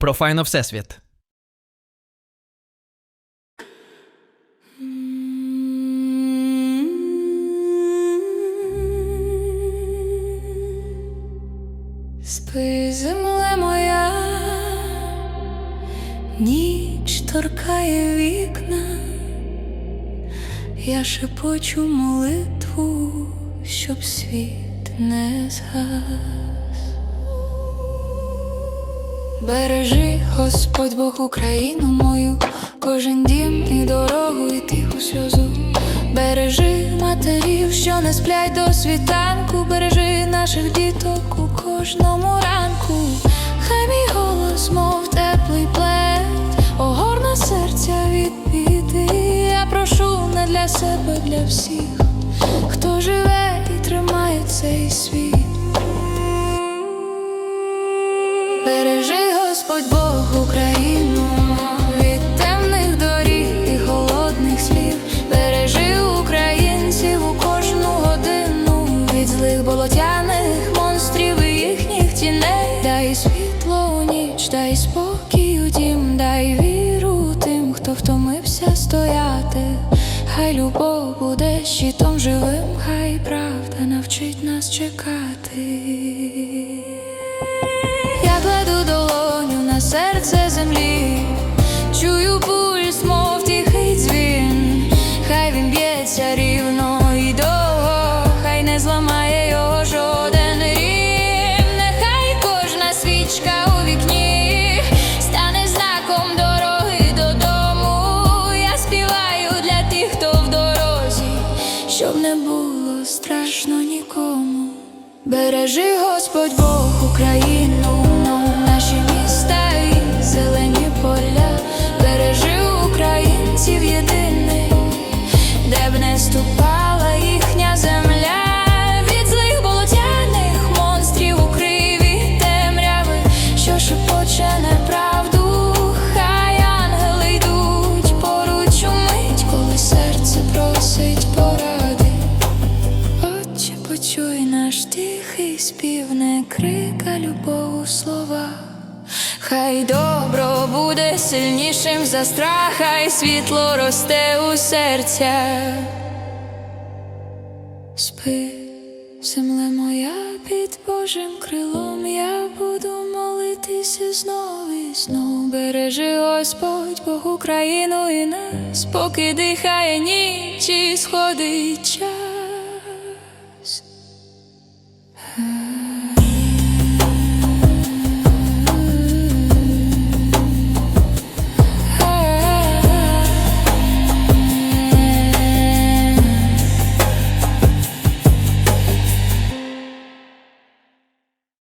Про файно Всесвіт. Спи, земле моя, ніч торкає вікна, я шепочу молитву, щоб світ не згас. Бережи, Господь Бог Україну мою, кожен дім і дорогу, і тиху сльозу. Бережи матерів, що не сплять до світанку, бережи наших діток у кожному ранку. Хай мій голос, мов теплий плед, огорне серця від біди. Я прошу не для себе, для всіх, хто живе і тримає цей світ. Україну від темних доріг і холодних слів. Бережи українців у кожну годину від злих болотяних монстрів їхніх тіней. Дай світло у ніч, дай спокій у дім, дай віру тим, хто втомився стояти. Хай любов буде щитом живим, хай правда навчить нас чекати. Страшно нікому. Бережи, Господь Бог Україну, почуй наш тихий спів, не крик, а любов у словах. Хай добро буде сильнішим за страх, хай світло росте у серцях. Спи, земле моя під Божим крилом, я буду молитися знов і знов. Бережи Господь Бог Україну і нас, поки дихає ніч і сходить час.